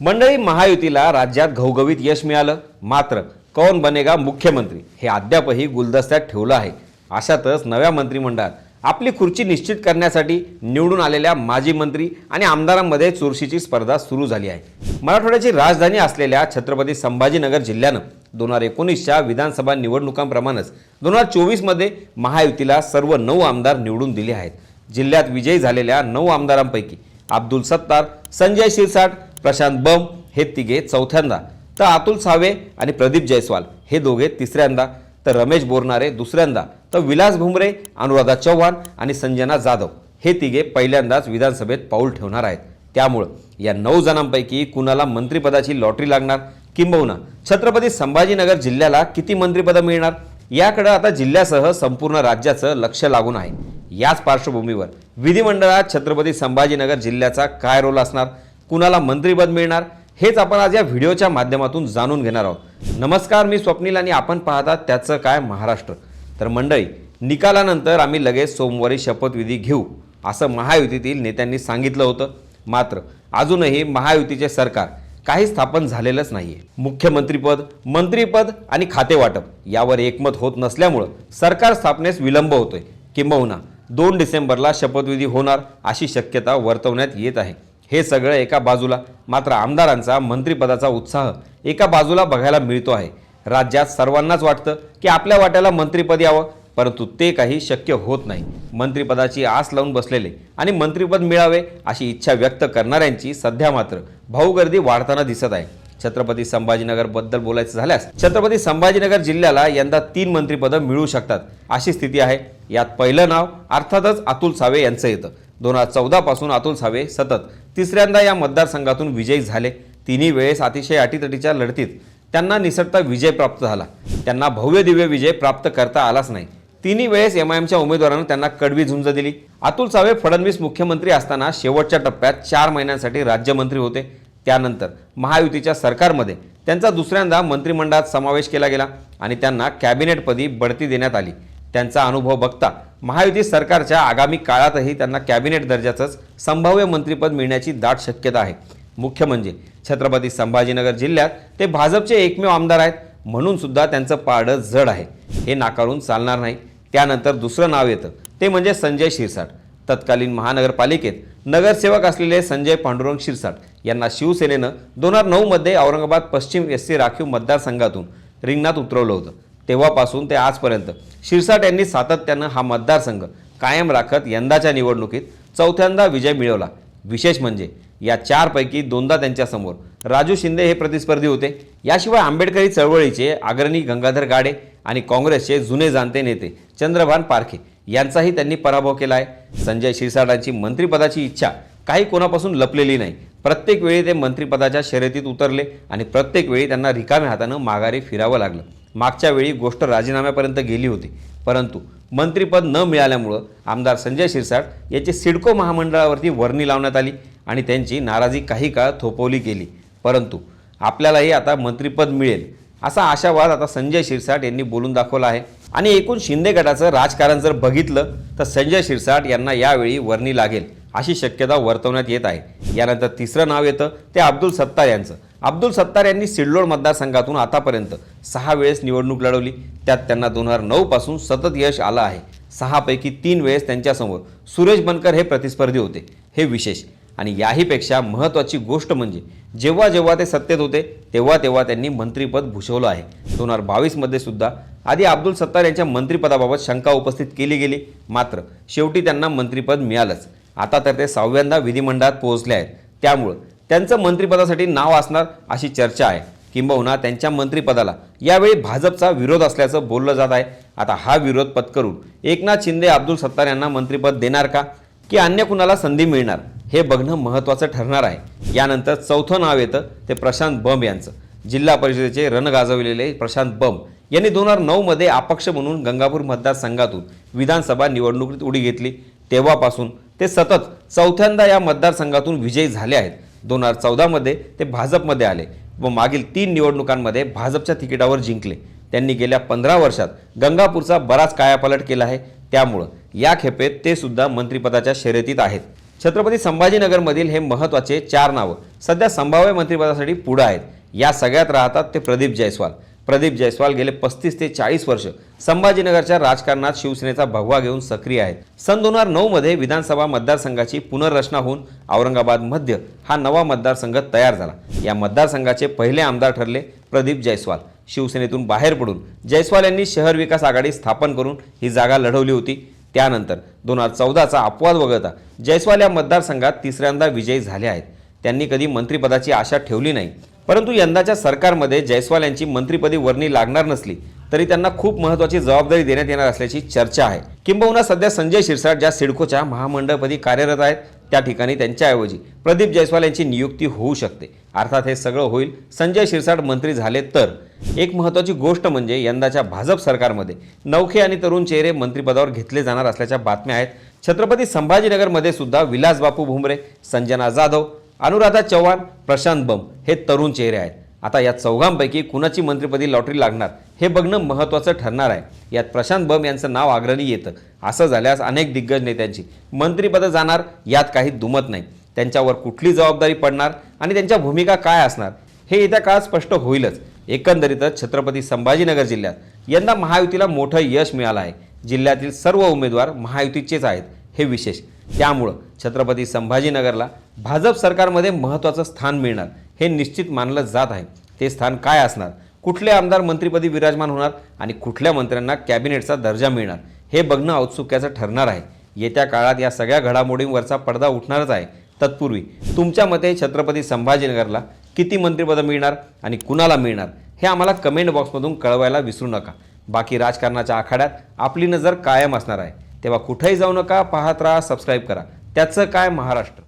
मंडळी महायुतीला राज्यात घवघवीत यश मिळालं. मात्र कौन बनेगा मुख्यमंत्री? हे अद्यापही गुलदस्त्यात ठेवलं आहे. अशातच नव्या मंत्रिमंडळात आपली खुर्ची निश्चित करण्यासाठी निवडून आलेल्या माजी मंत्री आणि आमदारांमध्ये चुरशीची स्पर्धा सुरू झाली आहे. मराठवाड्याची राजधानी असलेल्या छत्रपती संभाजीनगर जिल्ह्यानं दोन हजार एकोणीसच्या विधानसभा निवडणुकांप्रमाणेच दोन हजार चोवीसमध्ये महायुतीला सर्व नऊ आमदार निवडून दिले आहेत. जिल्ह्यात विजयी झालेल्या नऊ आमदारांपैकी अब्दुल सत्तार संजय शिरसाट प्रशांत बम हे तिघे चौथ्यांदा. तर अतुल सावे आणि प्रदीप जयस्वाल हे दोघे तिसऱ्यांदा. तर रमेश बोरणारे दुसऱ्यांदा. तर विलास भुमरे अनुराधा चव्हाण आणि संजना जाधव हे तिघे पहिल्यांदाच विधानसभेत पाऊल ठेवणार आहेत. त्यामुळं या नऊ जणांपैकी कुणाला मंत्रिपदाची लॉटरी लागणार किंबहुना छत्रपती संभाजीनगर जिल्ह्याला किती मंत्रिपदं मिळणार याकडं आता जिल्ह्यासह संपूर्ण राज्याचं लक्ष लागून आहे. याच पार्श्वभूमीवर विधिमंडळात छत्रपती संभाजीनगर जिल्ह्याचा काय रोल असणार कुणाला मंत्रीपद मिळणार हेच आपण आज या व्हिडिओच्या माध्यमातून जाणून घेणार आहोत. नमस्कार मी स्वप्नील आणि आपण पाहतात त्याचं काय महाराष्ट्र. तर मंडळी निकालानंतर आम्ही लगेच सोमवारी शपथविधी घेऊ असं महायुतीतील नेत्यांनी सांगितलं होतं. मात्र अजूनही महायुतीचे सरकार काही स्थापन झालेलंच नाही आहे मुख्यमंत्रीपद मंत्रीपद आणि खातेवाटप यावर एकमत होत नसल्यामुळं सरकार स्थापनेस विलंब होतोय. किंबहुना दोन डिसेंबरला शपथविधी होणार अशी शक्यता वर्तवण्यात येत आहे. हे सगळं एका बाजूला मात्र आमदारांचा मंत्रिपदाचा उत्साह एका बाजूला बघायला मिळतो आहे. राज्यात सर्वांनाच वाटतं की आपल्या वाट्याला मंत्रिपद यावं परंतु ते काही शक्य होत नाही. मंत्रिपदाची आस लावून बसलेले आणि मंत्रिपद मिळावे अशी इच्छा व्यक्त करणाऱ्यांची सध्या मात्र भाऊगर्दी वाढताना दिसत आहे. छत्रपती संभाजीनगरबद्दल बोलायचं झाल्यास छत्रपती संभाजीनगर जिल्ह्याला यंदा तीन मंत्रिपदं मिळू शकतात अशी स्थिती आहे. यात पहिलं नाव अर्थातच अतुल सावे यांचं येतं. दोन हजार चौदापासून अतुल सावे सतत तिसऱ्यांदा या मतदारसंघातून विजयी झाले. तिन्ही वेळेस अतिशय अटीतटीच्या लढतीत त्यांना निसटता विजय प्राप्त झाला. त्यांना भव्य दिव्य विजय प्राप्त करता आलाच नाही. तिन्ही वेळेस एम आय एमच्या उमेदवारांना त्यांना कडवी झुंज दिली. अतुल सावे फडणवीस मुख्यमंत्री असताना शेवटच्या टप्प्यात चार महिन्यांसाठी राज्यमंत्री होते. त्यानंतर महायुतीच्या सरकारमध्ये त्यांचा दुसऱ्यांदा मंत्रिमंडळात समावेश केला गेला आणि त्यांना कॅबिनेटपदी बढती देण्यात आली. त्यांचा अनुभव बघता महायुती सरकारच्या आगामी काळातही त्यांना कॅबिनेट दर्जाचंच संभाव्य मंत्रिपद मिळण्याची दाट शक्यता आहे. मुख्य म्हणजे छत्रपती संभाजीनगर जिल्ह्यात ते भाजपचे एकमेव आमदार आहेत म्हणून सुद्धा त्यांचं पारडं जड आहे. हे नाकारून चालणार नाही. त्यानंतर दुसरं नाव येतं. ते म्हणजे संजय शिरसाट. तत्कालीन महानगरपालिकेत नगरसेवक असलेले संजय पांडुरंग शिरसाट यांना शिवसेनेनं दोन हजार नऊमध्ये औरंगाबाद पश्चिम एस सी राखीव मतदारसंघातून रिंगणात उतरवलं होतं. तेव्हापासून ते आजपर्यंत. शिरसाट यांनी सातत्यानं हा मतदारसंघ कायम राखत यंदाच्या निवडणुकीत चौथ्यांदा विजय मिळवला. विशेष म्हणजे या चारपैकी दोनदा त्यांच्यासमोर राजू शिंदे हे प्रतिस्पर्धी होते. याशिवाय आंबेडकरी चळवळीचे अग्रणी गंगाधर गाडे आणि काँग्रेसचे जुने जाणते नेते चंद्रभान पारखे यांचाही त्यांनी पराभव केला आहे. संजय शिरसाटांची मंत्रिपदाची इच्छा काही कोणापासून लपलेली नाही. प्रत्येक वेळी ते मंत्रिपदाच्या शर्यतीत उतरले आणि प्रत्येक वेळी त्यांना रिकाम्या हातानं माघारी फिरावं लागलं. मागच्या वेळी गोष्ट राजीनाम्यापर्यंत गेली होती. परंतु मंत्रिपद न मिळाल्यामुळं आमदार संजय शिरसाट याची सिडको महामंडळावरती वर्णी लावण्यात आली आणि त्यांची नाराजी काही काळ थोपवली गेली. परंतु आपल्यालाही आता मंत्रिपद मिळेल असा आशावाद आता संजय शिरसाट यांनी बोलून दाखवला आहे. आणि एकूण शिंदे गटाचं राजकारण जर बघितलं तर संजय शिरसाट यांना यावेळी वर्णी लागेल अशी शक्यता वर्तवण्यात येत आहे. यानंतर तिसरं नाव येतं ते अब्दुल सत्तार यांचं. अब्दुल सत्तार यांनी सिल्लोड मतदारसंघातून आतापर्यंत सहा वेळेस निवडणूक लढवली. त्यात त्यांना दोन हजार नऊ पासून सतत यश आलं आहे. सहापैकी तीन वेळेस त्यांच्यासमोर सुरेश बनकर हे प्रतिस्पर्धी होते. हे विशेष. आणि याहीपेक्षा महत्त्वाची गोष्ट म्हणजे जेव्हा जेव्हा ते सत्तेत होते तेव्हा तेव्हा त्यांनी मंत्रिपद भूषवलं आहे. दोन हजार बावीसमध्ये सुद्धा आधी अब्दुल सत्तार यांच्या मंत्रिपदाबाबत शंका उपस्थित केली गेली. मात्र शेवटी त्यांना मंत्रिपद मिळालंच. आता तर ते सहाव्यांदा विधिमंडळात पोहोचले आहेत. त्यामुळं त्यांचं मंत्रिपदासाठी नाव असणार अशी चर्चा आहे. किंबहुना त्यांच्या मंत्रिपदाला यावेळी भाजपचा विरोध असल्याचं बोललं जात आहे. आता हा विरोध पत्करून एकनाथ शिंदे अब्दुल सत्तार यांना मंत्रिपद देणार का? की अन्य कुणाला संधी मिळणार? हे बघणं महत्त्वाचं ठरणार आहे. यानंतर चौथं नाव येतं ते प्रशांत बंब यांचं. जिल्हा परिषदेचे रण गाजवलेले प्रशांत बंब यांनी दोन हजार नऊमध्ये अपक्ष म्हणून गंगापूर मतदारसंघातून विधानसभा निवडणुकीत उडी घेतली. तेव्हापासून ते सतत चौथ्यांदा या मतदारसंघातून विजयी झाले आहेत. दोन हजार चौदामध्ये ते भाजपमध्ये आले व मागील तीन निवडणुकांमध्ये भाजपच्या तिकिटावर जिंकले. त्यांनी गेल्या पंधरा वर्षात गंगापूरचा बराच कायापालट केला आहे. त्यामुळं या खेपेत ते सुद्धा मंत्रिपदाच्या शर्यतीत आहेत. छत्रपती संभाजीनगरमधील हे महत्त्वाचे चार नावं सध्या संभाव्य मंत्रिपदासाठी पुढं आहेत. या सगळ्यात राहतात ते प्रदीप जयस्वाल. प्रदीप जयस्वाल गेले पस्तीस ते चाळीस वर्ष. संभाजीनगरच्या राजकारणात शिवसेनेचा भगवा घेऊन सक्रिय आहेत. सन दोन हजार नऊमध्ये विधानसभा मतदारसंघाची पुनर्रचना होऊन औरंगाबाद मध्य हा नवा मतदारसंघ तयार झाला. या मतदारसंघाचे पहिले आमदार ठरले प्रदीप जयस्वाल. शिवसेनेतून बाहेर पडून जयस्वाल यांनी शहर विकास आघाडी स्थापन करून ही जागा लढवली होती. त्यानंतर दोन हजार चौदाचा अपवाद वगळता जयस्वाल या मतदारसंघात तिसऱ्यांदा विजयी झाले आहेत. त्यांनी कधी मंत्रिपदाची आशा ठेवली नाही. परंतु यंदाच्या सरकारमध्ये जयस्वाल यांची मंत्रीपदी वर्णी लागणार नसली तरी त्यांना खूप महत्त्वाची जबाबदारी देण्यात येणार असल्याची चर्चा आहे. किंबहुना सध्या संजय शिरसाट ज्या सिडकोच्या महामंडळपदी कार्यरत आहेत त्या ठिकाणी त्यांच्याऐवजी प्रदीप जयस्वाल यांची नियुक्ती होऊ शकते. अर्थात हे सगळं होईल. संजय शिरसाट मंत्री झाले तर. एक महत्त्वाची गोष्ट म्हणजे यंदाच्या भाजप सरकारमध्ये नौखे आणि तरुण चेहरे मंत्रिपदावर घेतले जाणार असल्याच्या बातम्या आहेत. छत्रपती संभाजीनगरमध्ये सुद्धा विलास बापू भुमरे संजना जाधव अनुराधा चव्हाण प्रशांत बम हे तरुण चेहरे आहेत. आता या चौघांपैकी कुणाची मंत्रिपदी लॉटरी लागणार हे बघणं महत्त्वाचं ठरणार आहे. यात प्रशांत बम यांचं नाव अग्रणी येतं. असं झाल्यास अनेक दिग्गज नेत्यांची मंत्रिपदं जाणार यात काही दुमत नाही. त्यांच्यावर कुठली जबाबदारी पडणार आणि त्यांच्या भूमिका काय असणार हे येत्या काळात स्पष्ट होईलच. एकंदरीतच छत्रपती संभाजीनगर जिल्ह्यात यंदा महायुतीला मोठं यश मिळालं आहे. जिल्ह्यातील सर्व उमेदवार महायुतीचेच आहेत हे विशेष. त्यामुळं छत्रपती संभाजीनगरला भाजप सरकारमध्ये महत्त्वाचं स्थान मिळणार हे निश्चित मानलं जात आहे. ते स्थान काय असणार? कुठले आमदार मंत्रिपदी विराजमान होणार आणि कुठल्या मंत्र्यांना कॅबिनेटचा दर्जा मिळणार? हे बघणं औत्सुक्याचं ठरणार आहे. येत्या काळात या सगळ्या घडामोडींवरचा पडदा उठणारच आहे. तत्पूर्वी तुमच्या मते छत्रपती संभाजीनगरला किती मंत्रिपदं मिळणार आणि कुणाला मिळणार हे आम्हाला कमेंट बॉक्समधून कळवायला विसरू नका. बाकी राजकारणाच्या आखाड्यात आपली नजर कायम असणार आहे. तेव्हा कुठेही जाऊ नका पाहत राहा सबस्क्राईब करा. त्याचं काय महाराष्ट्र?